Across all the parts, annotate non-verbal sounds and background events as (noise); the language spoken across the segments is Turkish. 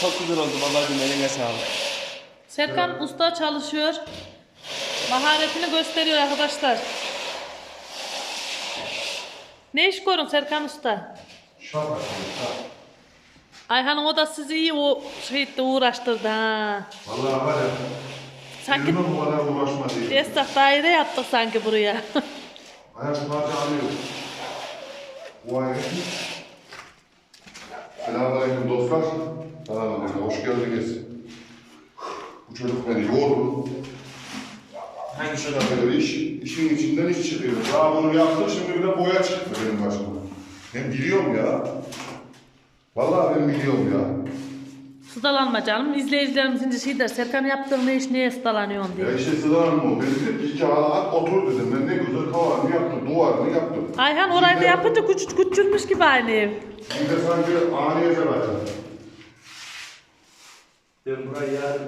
Çok güzel oldu babacığım eline sağlık. Serkan usta çalışıyor. Maharetini gösteriyor arkadaşlar. Ne iş görün Serkan usta? Şap atıyor, şap. Ayhan'ın o da sizi iyi o şeyde uğraştırdı ha. Vallahi var ya. Sanki bu kadar uğraşma değil. esnaf daire yaptık sanki buraya. (laughs) Ayak parça alıyor. Ayak. Selamünaleyküm dostlar. Selamünaleyküm. Hoş geldiniz. Bu çocuk beni yordu. Hangi İşe kadar iş, işin içinden iş çıkıyor. Daha bunu yaptım, şimdi bir de boya çıktı benim başıma. Ben biliyorum ya. Vallahi ben biliyorum ya. Sudalanma canım. İzleyicilerimiz şimdi şey der. Serkan yaptığın ne iş neye sudalanıyorsun diye. Ya işte Sıdan mı? Ben dedim ki iki at otur dedim. Ben ne güzel tavanını yaptım, duvarını yaptım. Ayhan orayı da yapınca küçük küçülmüş gibi aynı ev. Bir de sanki aniye zaten. Ben burayı yarın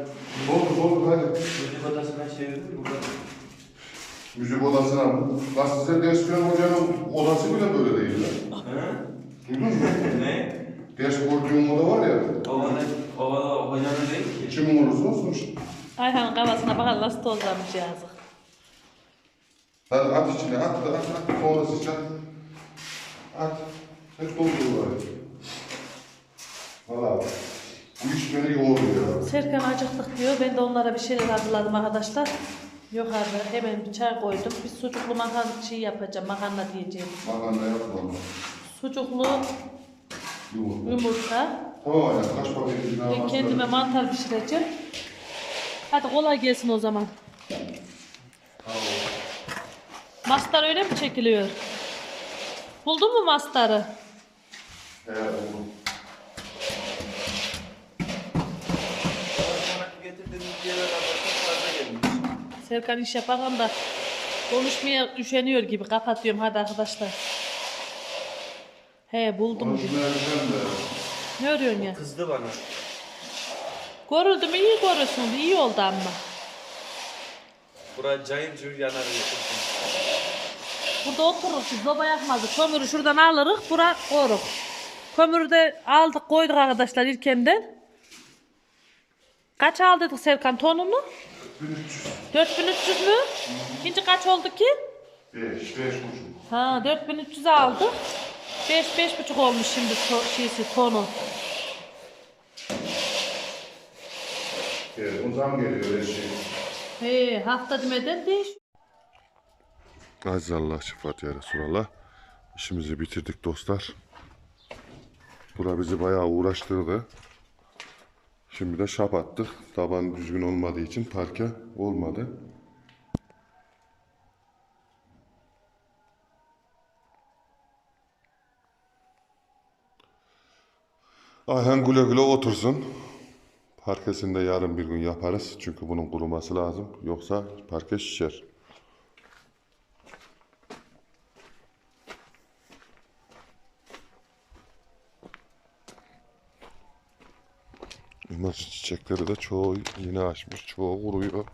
Oldu oldu hadi. çocuk odasına çevirdim. Burada Müzik odasına mı? Nasıl size ders veren hocanın odası bile böyle değil lan. Hı? Duydun mu? Ne? Ders gördüğüm oda var ya. Ovada, ovada hocanın değil ki. Kimin olursa olsun işte. Ayhan'ın kafasına bakar nasıl tozlamış yazık. Hadi at içine at at at. at. Sonra sıçrat. At. Hep doldur var. Valla bu iş beni yoğuruyor ya. Serkan acıktık diyor. Ben de onlara bir şeyler hazırladım arkadaşlar. Yukarıda hemen bir çay koydum. Bir sucuklu makarna şey yapacağım. Makarna diyeceğim. Makarna yapma. Sucuklu Yoğur. yumurta. Tamam ya kaç paket daha Ben kendime mantar pişireceğim. Hadi kolay gelsin o zaman. Mastar öyle mi çekiliyor? Buldun mu mastarı? Evet oğlum. Sonraki getirdiğimiz yerler çok fazla gelmiş. Serkan iş yaparken da konuşmaya üşeniyor gibi kapatıyorum hadi arkadaşlar. He buldum yapacağım da. Ne arıyorsun ya? Kızdı bana. Görüldü mü iyi görürsün. iyi oldu ama. Buraya cayır cayır yanar. Burada otururuz biz soba yakmazdık. Kömürü şuradan alırız bura koruk. Kömürü de aldık koyduk arkadaşlar ilkenden. Kaç aldıydık Serkan tonunu? 1300. 4300 mü? İkinci kaç oldu ki? 5, 5 buçuk. Ha 4300 aldık. 5 beş buçuk olmuş şimdi to şeysi tonu. Evet, o zam geliyor öyle şey. He hafta demeden değiş. Aziz Allah şifat ya Resulallah. İşimizi bitirdik dostlar. Bura bizi bayağı uğraştırdı. Şimdi de şap attık. Taban düzgün olmadığı için parke olmadı. Ayhan güle güle otursun. Parkesini de yarın bir gün yaparız. Çünkü bunun kuruması lazım. Yoksa parke şişer. Elmas çiçekleri de çoğu yeni açmış, çoğu kuruyor.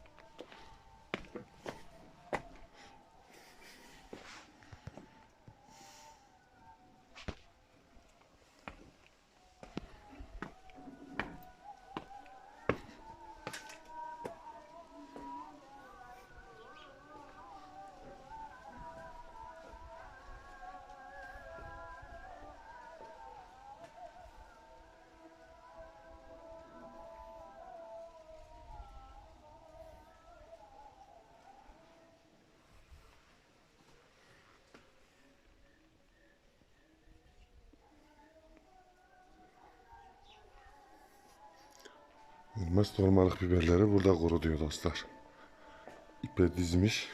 Elmas dolmalık biberleri burada kuru diyor dostlar. İpe dizmiş.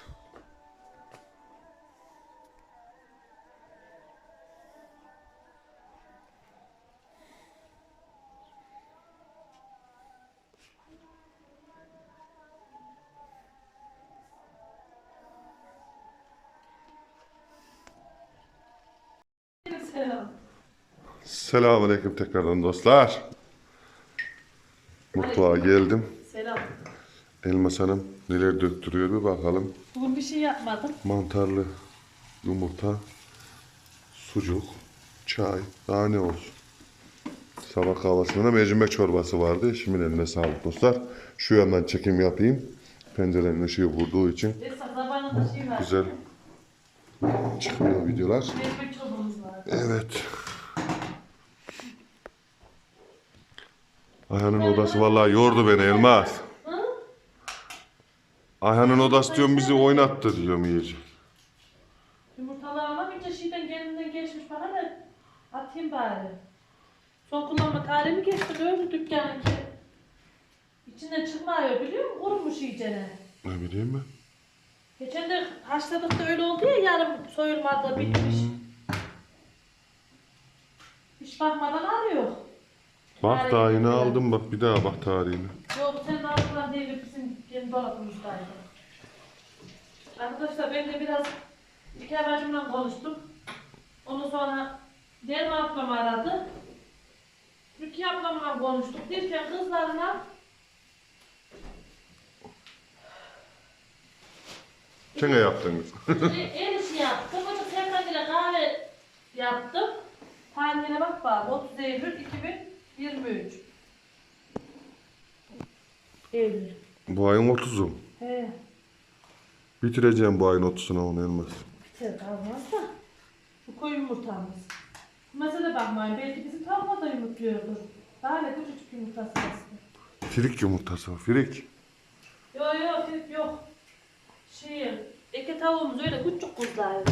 Selamünaleyküm tekrardan dostlar. Mutfağa geldim. Selam. Elmas Hanım neler döktürüyor bir bakalım. Bugün bir şey yapmadım. Mantarlı yumurta, sucuk, çay, daha ne olsun. Sabah kahvaltısında da mercimek çorbası vardı. Şimdi eline sağlık dostlar. Şu yandan çekim yapayım. Pencerenin ışığı vurduğu için şey güzel çıkıyor videolar. Evet. Ayhan'ın odası vallahi yordu beni Elmas. Ayhan'ın odası diyorum bizi oynattı diyorum iyice. Yumurtaları alamayınca şeyden kendinden geçmiş bana da atayım bari. Son kullanma tarihi mi geçti böyle dükkanın ki. İçinden çıkmıyor biliyor musun? Kurumuş iyicene. Ne bileyim ben. Geçen de haşladık da öyle oldu ya yarım soyulmadı bitmiş. Hiç bakmadan arıyor. Bak daha yine aldım bak bir daha bak tarihini. Yok bu senin arkadan değil bizim kendi dolabımızdaydı. Arkadaşlar ben de biraz iki bacımla konuştum. Ondan sonra Derma ablam aradı. Rukiye ablamla konuştuk. Derken kızlarına Kene yaptınız. e, el işi yaptım. Serkan ile kahve yaptım. Tarihine bak bak. 30 Eylül 2023. Eylül. bu ayın 30'u. He. Bitireceğim bu ayın 30'una onu Elmas. Biter kalmaz da. Bu koyu yumurtamız. Mesela bakmayın belki bizim tavukla da yumurtluyordur. Daha ne küçücük yumurtası aslında. Firik yumurtası o, firik. Yok yok yok yok. Şey, eke tavuğumuz öyle küçük kuzdaydı.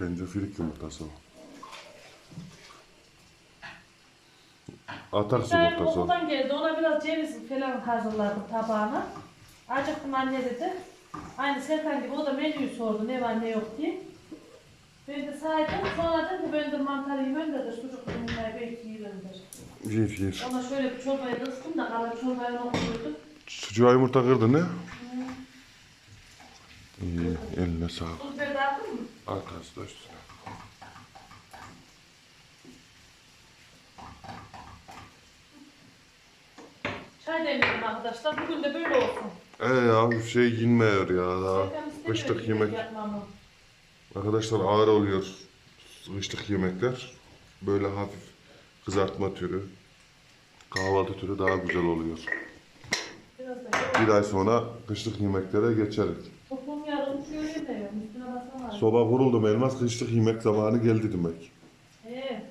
Bence firik yumurtası o. Ataks Ben yumurtası o. okuldan geldi ona biraz ceviz falan hazırladım tabağına. Acıktım anne dedi. Aynı Serkan gibi o da menüyü sordu ne var ne yok diye. Ben de saydım sonra dedim ki ben de mantar yiyeyim de sucuk yumurtayı belki yiyeyimdir. Yer yer. Ona şöyle bir çorbayı kıstım da kalan çorbayı ona koydum. Sucuğa yumurta kırdı ne? İyi, eline sağlık. Biber de attın mı? Arkası da üstüne. Çay demledim arkadaşlar. Bugün de böyle olsun. E ya bir şey yenmiyor ya daha. Kışlık yemek. yapmamı. Arkadaşlar ağır oluyor kışlık yemekler. Böyle hafif kızartma türü, kahvaltı türü daha güzel oluyor. Bir ay sonra kışlık yemeklere geçeriz. Toplum yarım şöyle de. Soba kuruldu Elmas kışlık yemek zamanı geldi demek. He.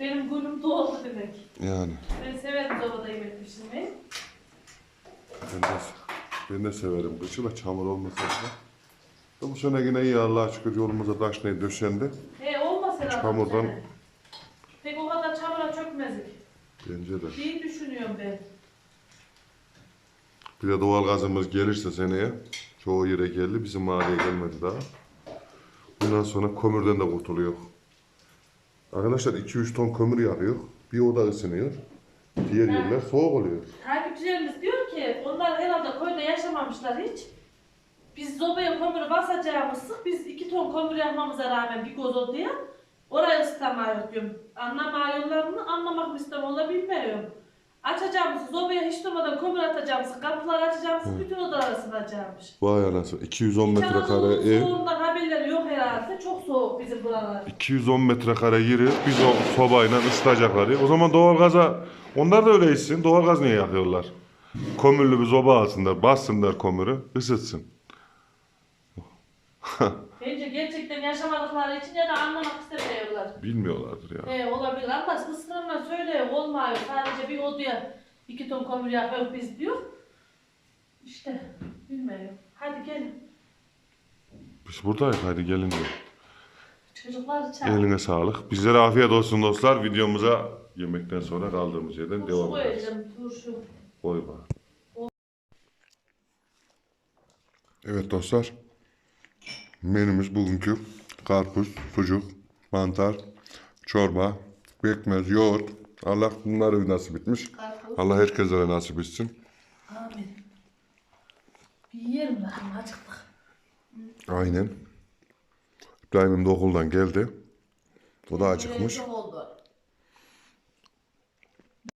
Benim gülüm doldu demek. Yani Ben severim dolada yemek pişirmeyi. Ben de, ben de severim kışı da çamur olmasa da. Da Bu sene yine iyi Allah'a şükür yolumuza taş ne döşendi. He herhalde. bu Çamurdan-. Pek o kadar çamura çökmezdik. Bence de. İyi düşünüyorum ben. Bir de doğal gazımız gelirse seneye çoğu yere geldi. Bizim mahalleye gelmedi daha. Bundan sonra kömürden de kurtuluyor. Arkadaşlar 2-3 ton kömür yakıyor. Bir oda ısınıyor. Diğer yerler soğuk oluyor. Takipçilerimiz diyor ki onlar herhalde köyde yaşamamışlar hiç. Biz zobaya kömürü basacağımızdık. Biz iki ton kömür yakmamıza rağmen bir göz odaya orayı ısıtamıyoruz diyorum. Anlamıyorlar mı? Anlamak mı istemiyorlar bilmiyorum. Açacağımız zobaya hiç durmadan kömür atacağımız, kapılar açacağımız, bütün odalar ısınacağımış. Vay anasını. 210 İç metrekare ev. soğuğundan haberleri yok herhalde. Çok soğuk bizim buralar. 210 metrekare yeri biz o sobayla ısıtacaklar. ya. O zaman doğalgaza onlar da öyle içsin. Doğalgaz niye yakıyorlar? Kömürlü bir soba alsınlar, bassınlar kömürü, ısıtsın. Bence gerçekten yaşamadıkları için ya da anlamak istemiyorlar. Bilmiyorlardır ya. He olabilir ama ısrarla söylüyor olmuyor. Sadece bir odaya iki ton kömür yakıyor biz diyor. İşte bilmiyorum. Hadi gelin. Biz buradayız hadi gelin diyor. Çocuklar çağır. Eline sağlık. Bizlere afiyet olsun dostlar. Videomuza yemekten sonra kaldığımız yerden Turşu devam ederiz. koyacağım turşu. Koy bak. Evet dostlar. Menümüz bugünkü karpuz, sucuk, mantar, çorba, pekmez, yoğurt. Allah bunları nasip etmiş. Karpuz. Allah herkese nasip etsin. Amin. Bir yiyelim bakalım acıktık. Aynen. İbrahim'im de okuldan geldi. O da acıkmış. Çok oldu.